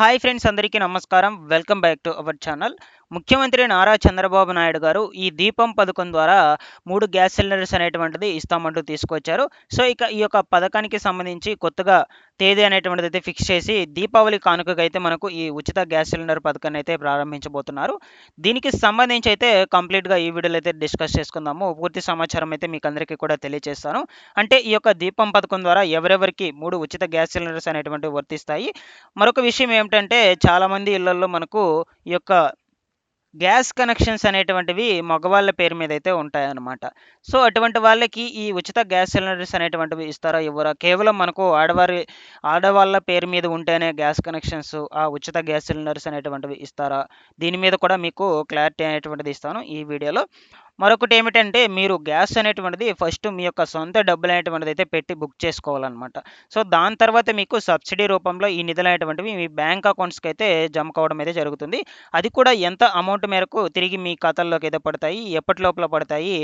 Hi friends అందరికీ నమస్కారం. Welcome back to our channel. ముఖ్యమంత్రి నారా చంద్రబాబు నాయుడు గారు ఈ దీపం పథకం ద్వారా మూడు గ్యాస్ సిలిండర్స్ అనేటువంటిది ఇస్తామంటూ తీసుకొచ్చారు. సో ఇక ఈ యొక్క పథకానికి సంబంధించి కొత్తగా తేదీ అనేటువంటిది అయితే ఫిక్స్ చేసి దీపావళి కానుకగా అయితే మనకు ఈ ఉచిత గ్యాస్ సిలిండర్ పథకాన్ని అయితే ప్రారంభించబోతున్నారు. దీనికి సంబంధించి అయితే కంప్లీట్గా ఈ వీడియోలో అయితే డిస్కస్ చేసుకుందాము. పూర్తి సమాచారం అయితే మీకు అందరికీ కూడా తెలియజేస్తాను అంటే ఈ యొక్క దీపం పథకం ద్వారా ఎవరెవరికి మూడు ఉచిత గ్యాస్ సిలిండర్స్ అనేటువంటివి వర్తిస్తాయి. మరొక విషయం ఏమిటంటే చాలామంది ఇళ్ళలో మనకు ఈ యొక్క గ్యాస్ కనెక్షన్స్ అనేటువంటివి మగవాళ్ళ పేరు మీద అయితే ఉంటాయన్నమాట. సో అటువంటి వాళ్ళకి ఈ ఉచిత గ్యాస్ సిలిండర్స్ అనేటువంటివి ఇస్తారా ఇవ్వరా? కేవలం మనకు ఆడవారి ఆడవాళ్ళ పేరు మీద ఉంటేనే గ్యాస్ కనెక్షన్స్ ఆ ఉచిత గ్యాస్ సిలిండర్స్ అనేటువంటివి ఇస్తారా? దీని మీద కూడా మీకు క్లారిటీ అనేటువంటిది ఇస్తాను ఈ వీడియోలో. మరొకటి ఏమిటంటే మీరు గ్యాస్ అనేటువంటిది ఫస్ట్ మీ యొక్క సొంత డబ్బులు అనేటువంటిది అయితే పెట్టి బుక్ చేసుకోవాలన్నమాట. సో దాని తర్వాత మీకు సబ్సిడీ రూపంలో ఈ నిధులు అనేటువంటివి మీ బ్యాంక్ అకౌంట్స్కి అయితే జమ కావడం అయితే జరుగుతుంది. అది కూడా ఎంత అమౌంట్ మేరకు తిరిగి మీ ఖాతాల్లోకి అయితే పడతాయి ఎప్పటి లోపల పడతాయి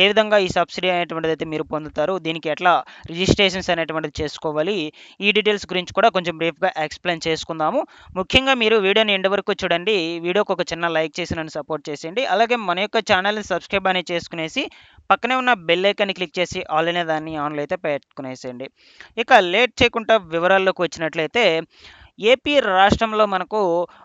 ఏ విధంగా ఈ సబ్సిడీ అనేటువంటిది అయితే మీరు పొందుతారు దీనికి ఎట్లా రిజిస్ట్రేషన్స్ అనేటువంటిది చేసుకోవాలి ఈ డీటెయిల్స్ గురించి కూడా కొంచెం బ్రీఫ్గా ఎక్స్ప్లెయిన్ చేసుకుందాము. ముఖ్యంగా మీరు వీడియోని ఎండ్ వరకు చూడండి వీడియోకి ఒక చిన్న లైక్ చేసి నన్ను సపోర్ట్ చేసేయండి. అలాగే మన యొక్క ఛానల్ని సబ్స్క్రైబ్ అనేది చేసుకునేసి పక్కనే ఉన్న బెల్ ఐకాన్ని క్లిక్ చేసి ఆల్ అనే దాన్ని ఆన్లో అయితే పెట్టుకునేసేయండి. ఇక లేట్ చేయకుండా వివరాల్లోకి వచ్చినట్లయితే ఏపీ రాష్ట్రంలో మనకు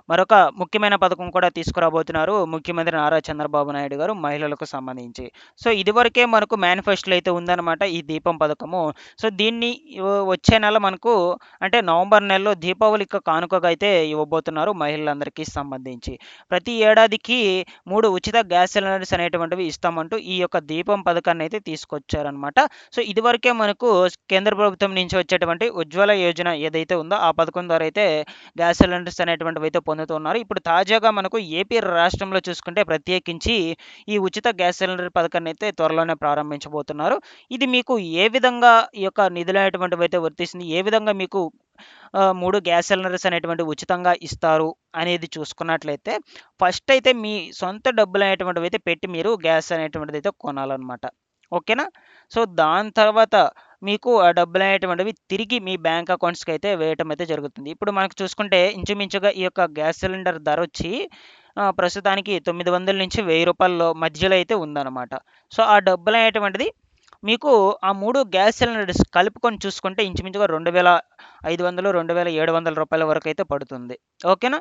మరొక ముఖ్యమైన పథకం కూడా తీసుకురాబోతున్నారు ముఖ్యమంత్రి నారా చంద్రబాబు నాయుడు గారు మహిళలకు సంబంధించి. సో ఇదివరకే మనకు మేనిఫెస్టోలో అయితే ఉందన్నమాట ఈ దీపం పథకము. సో దీన్ని వచ్చే నెల మనకు అంటే నవంబర్ నెలలో దీపావళికి కానుకగా అయితే ఇవ్వబోతున్నారు మహిళలందరికీ సంబంధించి. ప్రతి ఏడాదికి మూడు ఉచిత గ్యాస్ సిలిండర్స్ అనేటువంటివి ఇస్తామంటూ ఈ యొక్క దీపం పథకాన్ని అయితే తీసుకొచ్చారనమాట సో ఇదివరకే మనకు కేంద్ర ప్రభుత్వం నుంచి వచ్చేటువంటి ఉజ్వల యోజన ఏదైతే ఉందో ఆ పథకం ద్వారా అయితే అయితే గ్యాస్ సిలిండర్స్ అనేటువంటివి అయితే పొందుతున్నారు ఇప్పుడు తాజాగా మనకు ఏపీ రాష్ట్రంలో చూసుకుంటే ప్రత్యేకించి ఈ ఉచిత గ్యాస్ సిలిండర్ పథకాన్ని అయితే త్వరలోనే ప్రారంభించబోతున్నారు. ఇది మీకు ఏ విధంగా ఈ యొక్క నిధులు అనేటువంటివి అయితే వర్తిస్తుంది? ఏ విధంగా మీకు మూడు గ్యాస్ సిలిండర్స్ అనేటువంటి ఉచితంగా ఇస్తారు అనేది చూసుకున్నట్లయితే ఫస్ట్ అయితే మీ సొంత డబ్బులు అనేటువంటివి అయితే పెట్టి మీరు గ్యాస్ అనేటువంటిది అయితే కొనాలన్నమాట. ఓకేనా? సో దాని తర్వాత మీకు ఆ డబ్బులు అనేటువంటివి తిరిగి మీ బ్యాంక్ అకౌంట్స్కి అయితే వేయటం అయితే జరుగుతుంది. ఇప్పుడు మనకు చూసుకుంటే ఇంచుమించుగా ఈ యొక్క గ్యాస్ సిలిండర్ ధర వచ్చి ప్రస్తుతానికి తొమ్మిది వందల నుంచి వెయ్యి రూపాయల మధ్యలో అయితే ఉందన్నమాట. సో ఆ డబ్బులు అనేటువంటిది మీకు ఆ మూడు గ్యాస్ సిలిండర్స్ కలుపుకొని చూసుకుంటే ఇంచుమించుగా రెండు వేల ఐదు వందలు రెండు వేల ఏడు వందల రూపాయల వరకు అయితే పడుతుంది. ఓకేనా?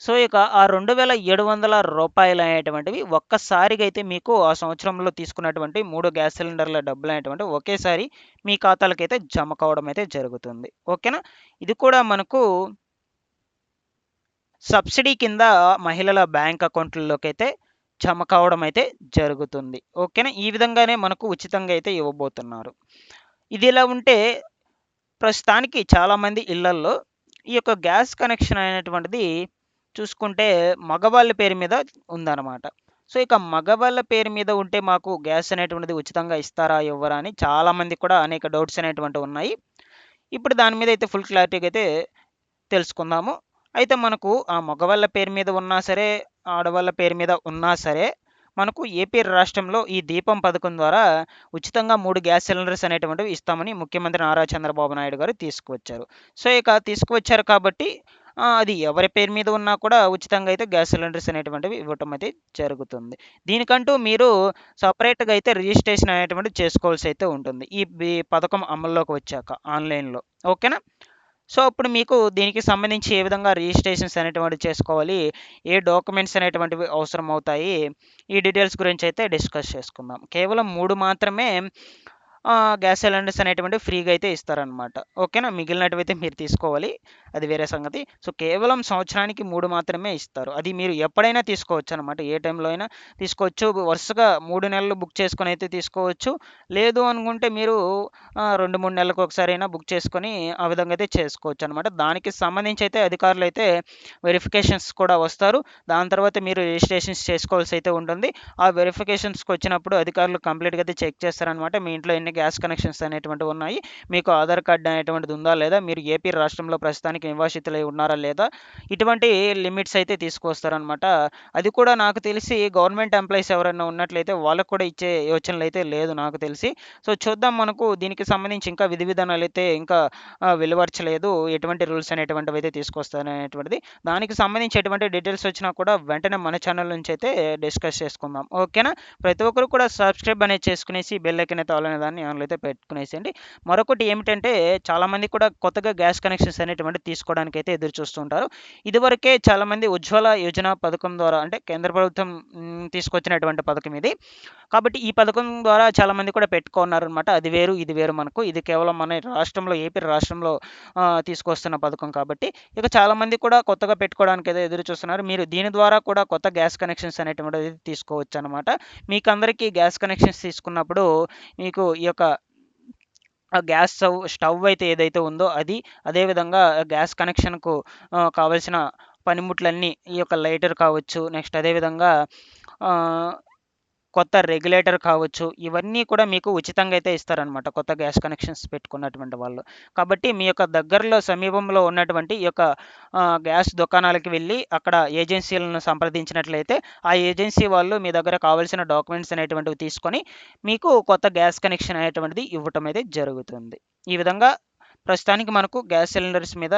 సో ఇక ఆ రెండు వేల ఏడు వందల రూపాయలు అనేటువంటివి ఒక్కసారిగా అయితే మీకు ఆ సంవత్సరంలో తీసుకున్నటువంటి మూడు గ్యాస్ సిలిండర్ల డబ్బులు అనేటువంటి ఒకేసారి మీ ఖాతాలకు అయితే జమ కావడం అయితే జరుగుతుంది. ఓకేనా? ఇది కూడా మనకు సబ్సిడీ కింద మహిళల బ్యాంక్ అకౌంట్లలోకి అయితే జమ కావడం అయితే జరుగుతుంది. ఓకేనా? ఈ విధంగానే మనకు ఉచితంగా అయితే ఇవ్వబోతున్నారు. ఇది ఇలా ఉంటే ప్రస్తుతానికి చాలామంది ఇళ్ళల్లో ఈ యొక్క గ్యాస్ కనెక్షన్ అనేటువంటిది చూసుకుంటే మగవాళ్ళ పేరు మీద ఉందన్నమాట. సో ఇక మగవాళ్ళ పేరు మీద ఉంటే మాకు గ్యాస్ అనేటువంటిది ఉచితంగా ఇస్తారా ఇవ్వరా అని చాలామంది కూడా అనేక డౌట్స్ అనేటువంటివి ఉన్నాయి. ఇప్పుడు దాని మీద అయితే ఫుల్ క్లారిటీగా అయితే తెలుసుకుందాము. అయితే మనకు ఆ మగవాళ్ళ పేరు మీద ఉన్నా సరే ఆడవాళ్ళ పేరు మీద ఉన్నా సరే మనకు ఏపీ రాష్ట్రంలో ఈ దీపం పథకం ద్వారా ఉచితంగా మూడు గ్యాస్ సిలిండర్స్ అనేటువంటివి ఇస్తామని ముఖ్యమంత్రి నారా చంద్రబాబు నాయుడు గారు తీసుకువచ్చారు. సో ఇక తీసుకువచ్చారు కాబట్టి అది ఎవరి పేరు మీద ఉన్నా కూడా ఉచితంగా అయితే గ్యాస్ సిలిండర్స్ అనేటువంటివి ఇవ్వటం అయితే జరుగుతుంది. దీనికంటూ మీరు సపరేట్గా అయితే రిజిస్ట్రేషన్ అనేటువంటిది చేసుకోవాల్సి అయితే ఉంటుంది. ఈ పథకం అమల్లోకి వచ్చాక ఆన్లైన్లో. ఓకేనా? సో అప్పుడు మీకు దీనికి సంబంధించి ఏ విధంగా రిజిస్ట్రేషన్స్ అనేటువంటివి చేసుకోవాలి ఏ డాక్యుమెంట్స్ అనేటువంటివి అవసరం అవుతాయి ఈ డీటెయిల్స్ గురించి అయితే డిస్కస్ చేసుకుందాం. కేవలం మూడు మాత్రమే గ్యాస్ సిలిండర్స్ అనేటువంటి ఫ్రీగా అయితే ఇస్తారనమాట ఓకేనా? మిగిలినవి అయితే మీరు తీసుకోవాలి. అది వేరే సంగతి. సో కేవలం సంవత్సరానికి మూడు మాత్రమే ఇస్తారు. అది మీరు ఎప్పుడైనా తీసుకోవచ్చు అనమాట ఏ టైంలో అయినా తీసుకోవచ్చు. వరుసగా మూడు నెలలు బుక్ చేసుకొని అయితే తీసుకోవచ్చు. లేదు అనుకుంటే మీరు రెండు మూడు నెలలకు ఒకసారి అయినా బుక్ చేసుకొని ఆ విధంగా అయితే చేసుకోవచ్చు అనమాట దానికి సంబంధించి అయితే అధికారులు అయితే వెరిఫికేషన్స్ కూడా వస్తారు. దాని తర్వాత మీరు రిజిస్ట్రేషన్స్ చేసుకోవాల్సి అయితే ఉంటుంది. ఆ వెరిఫికేషన్స్కి వచ్చినప్పుడు అధికారులు కంప్లీట్గా అయితే చెక్ చేస్తారనమాట మీ ఇంట్లో ఎన్ని గ్యాస్ కనెక్షన్స్ అనేటువంటివి ఉన్నాయి. మీకు ఆధార్ కార్డు అనేటువంటిది ఉందా లేదా? మీరు ఏపీ రాష్ట్రంలో ప్రస్తుతానికి నివాసితులై ఉన్నారా లేదా? ఇటువంటి లిమిట్స్ అయితే తీసుకొస్తారనమాట అది కూడా నాకు తెలిసి గవర్నమెంట్ ఎంప్లాయీస్ ఎవరైనా ఉన్నట్లయితే వాళ్ళకు కూడా ఇచ్చే యోచనలు అయితే లేదు నాకు తెలిసి. సో చూద్దాం మనకు దీనికి సంబంధించి ఇంకా విధి విధానాలు అయితే ఇంకా వెలువర్చలేదు వెలువరచలేదు. ఎటువంటి రూల్స్ అనేటువంటివి అయితే తీసుకొస్తారనేటువంటిది దానికి సంబంధించి ఎటువంటి డీటెయిల్స్ వచ్చినా కూడా వెంటనే మన ఛానల్ నుంచి అయితే డిస్కస్ చేసుకుందాం. ఓకేనా? ప్రతి ఒక్కరు కూడా సబ్స్క్రైబ్ అనేది చేసుకునేసి బెల్ ఐకన్ అయితే ఆల్ అనే దాన్ని ఆన్లో అయితే పెట్టుకునేసేయండి. మరొకటి ఏమిటంటే చాలామంది కూడా కొత్తగా గ్యాస్ కనెక్షన్స్ అనేటువంటి తీసుకోవడానికి అయితే ఎదురు చూస్తుంటారు ఇదివరకే చాలామంది ఉజ్వల యోజన పథకం ద్వారా అంటే కేంద్ర ప్రభుత్వం తీసుకొచ్చినటువంటి పథకం ఇది. కాబట్టి ఈ పథకం ద్వారా చాలామంది కూడా పెట్టుకున్నారనమాట. అది వేరు ఇది వేరు మనకు. ఇది కేవలం మన రాష్ట్రంలో ఏపీ రాష్ట్రంలో తీసుకొస్తున్న పథకం కాబట్టి. ఇక చాలామంది కూడా కొత్తగా పెట్టుకోవడానికి అయితే ఎదురు చూస్తున్నారు. మీరు దీని ద్వారా కూడా కొత్త గ్యాస్ కనెక్షన్స్ అనేటువంటిది తీసుకోవచ్చు అనమాట మీకు అందరికీ గ్యాస్ కనెక్షన్స్ తీసుకున్నప్పుడు మీకు ఈ యొక్క గ్యాస్ స్టవ్ స్టవ్ అయితే ఏదైతే ఉందో అది అదేవిధంగా గ్యాస్ కనెక్షన్కు కావలసిన పనిముట్లన్నీ ఈ యొక్క లైటర్ కావచ్చు నెక్స్ట్ అదేవిధంగా కొత్త రెగ్యులేటర్ కావచ్చు ఇవన్నీ కూడా మీకు ఉచితంగా అయితే ఇస్తారనమాట కొత్త గ్యాస్ కనెక్షన్స్ పెట్టుకున్నటువంటి వాళ్ళు. కాబట్టి మీ యొక్క దగ్గరలో సమీపంలో ఉన్నటువంటి ఈ యొక్క గ్యాస్ దుకాణాలకి వెళ్ళి అక్కడ ఏజెన్సీలను సంప్రదించినట్లయితే ఆ ఏజెన్సీ వాళ్ళు మీ దగ్గర కావాల్సిన డాక్యుమెంట్స్ అనేటువంటివి తీసుకొని మీకు కొత్త గ్యాస్ కనెక్షన్ అనేటువంటిది ఇవ్వటం అయితే జరుగుతుంది. ఈ విధంగా ప్రస్తుతానికి మనకు గ్యాస్ సిలిండర్స్ మీద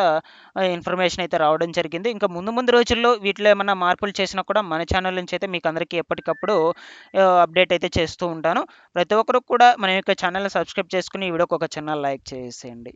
ఇన్ఫర్మేషన్ అయితే రావడం జరిగింది. ఇంకా ముందు ముందు రోజుల్లో వీటిలో ఏమైనా మార్పులు చేసినా కూడా మన ఛానల్ నుంచి అయితే మీకు అందరికీ ఎప్పటికప్పుడు అప్డేట్ అయితే చేస్తూ ఉంటాను. ప్రతి ఒక్కరు కూడా మన యొక్క ఛానల్ని సబ్స్క్రైబ్ చేసుకుని ఈ వీడియోకి ఒక చిన్న లైక్ చేసేయండి.